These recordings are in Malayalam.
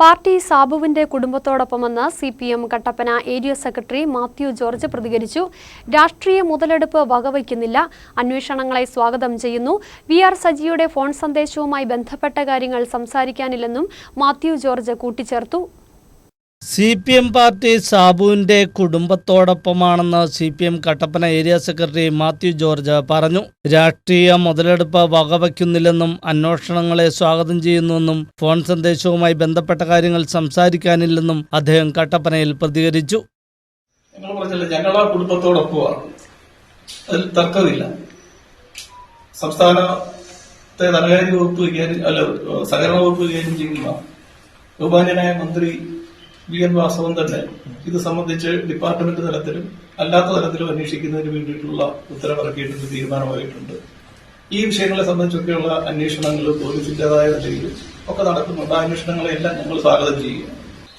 പാർട്ടി സാബുവിന്റെ കുടുംബത്തോടൊപ്പമെന്ന് C P M Kattappana area secretary Mathew George പ്രതികരിച്ചു. രാഷ്ട്രീയ മുതലെടുപ്പ് വകവയ്ക്കുന്നില്ല. അന്വേഷണങ്ങളെ സ്വാഗതം ചെയ്യുന്നു. വി ആർ സജിയുടെ ഫോൺ സന്ദേശവുമായി ബന്ധപ്പെട്ട കാര്യങ്ങൾ സംസാരിക്കാനില്ലെന്നും മാത്യു ജോർജ് കൂട്ടിച്ചേർത്തു. സി പി എം പാർട്ടി സാബുവിന്റെ കുടുംബത്തോടൊപ്പമാണെന്ന് C P M Kattappana area secretary Mathew George പറഞ്ഞു. രാഷ്ട്രീയ മുതലെടുപ്പ് വകവയ്ക്കുന്നില്ലെന്നും അന്വേഷണങ്ങളെ സ്വാഗതം ചെയ്യുന്നുവെന്നും ഫോൺ സന്ദേശവുമായി ബന്ധപ്പെട്ട കാര്യങ്ങൾ സംസാരിക്കാനില്ലെന്നും അദ്ദേഹം കട്ടപ്പനയിൽ പ്രതികരിച്ചു. സംസ്ഥാനത്തെ ധനകാര്യ വകുപ്പ് അല്ല സഹകരണ വകുപ്പ് കൈകാര്യം ചെയ്യുന്ന മന്ത്രി വി എൻ വാസവൻ തന്നെ ഇത് സംബന്ധിച്ച് ഡിപ്പാർട്ട്മെന്റ് തലത്തിലും അല്ലാത്ത തലത്തിലും അന്വേഷിക്കുന്നതിന് വേണ്ടിയിട്ടുള്ള ഉത്തരവിറക്കിയിട്ടുണ്ട് തീരുമാനമായിട്ടുണ്ട്. ഈ വിഷയങ്ങളെ സംബന്ധിച്ചൊക്കെയുള്ള അന്വേഷണങ്ങൾ പോലീസിന്റേതായ നിലയിൽ ഒക്കെ നടക്കുന്നുണ്ട്. ആ അന്വേഷണങ്ങളെല്ലാം ഞങ്ങൾ സ്വാഗതം ചെയ്യുക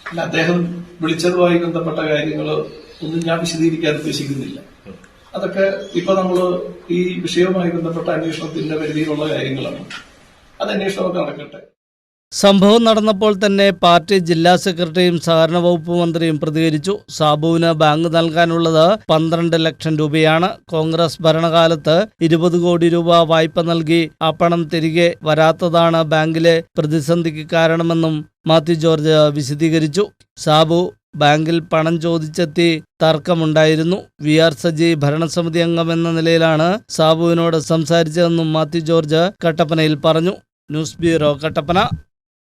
അല്ല അദ്ദേഹം വിളിച്ചതുമായി ബന്ധപ്പെട്ട കാര്യങ്ങൾ ഒന്നും ഞാൻ വിശദീകരിക്കാൻ ഉദ്ദേശിക്കുന്നില്ല. അതൊക്കെ ഇപ്പൊ നമ്മൾ ഈ വിഷയവുമായി ബന്ധപ്പെട്ട അന്വേഷണത്തിന്റെ പരിധിയിലുള്ള കാര്യങ്ങളാണ്. അത് അന്വേഷണമൊക്കെ നടക്കട്ടെ. സംഭവം നടന്നപ്പോൾ തന്നെ പാർട്ടി ജില്ലാ സെക്രട്ടറിയും സഹകരണ വകുപ്പ് മന്ത്രിയും പ്രതികരിച്ചു. സാബുവിന് ബാങ്ക് നൽകാനുള്ളത് പന്ത്രണ്ട് ലക്ഷം രൂപയാണ്. കോൺഗ്രസ് ഭരണകാലത്ത് ഇരുപത് കോടി രൂപ വായ്പ നൽകി ആ പണം തിരികെ വരാത്തതാണ് ബാങ്കിലെ പ്രതിസന്ധിക്ക് കാരണമെന്നും മാത്യു ജോർജ് വിശദീകരിച്ചു. സാബു ബാങ്കിൽ പണം ചോദിച്ചെത്തി തർക്കമുണ്ടായിരുന്നു. വി ആർ സജി ഭരണസമിതി അംഗമെന്ന നിലയിലാണ് സാബുവിനോട് സംസാരിച്ചതെന്നും മാത്യു ജോർജ് കട്ടപ്പനയിൽ പറഞ്ഞു. News bureau Kattappana.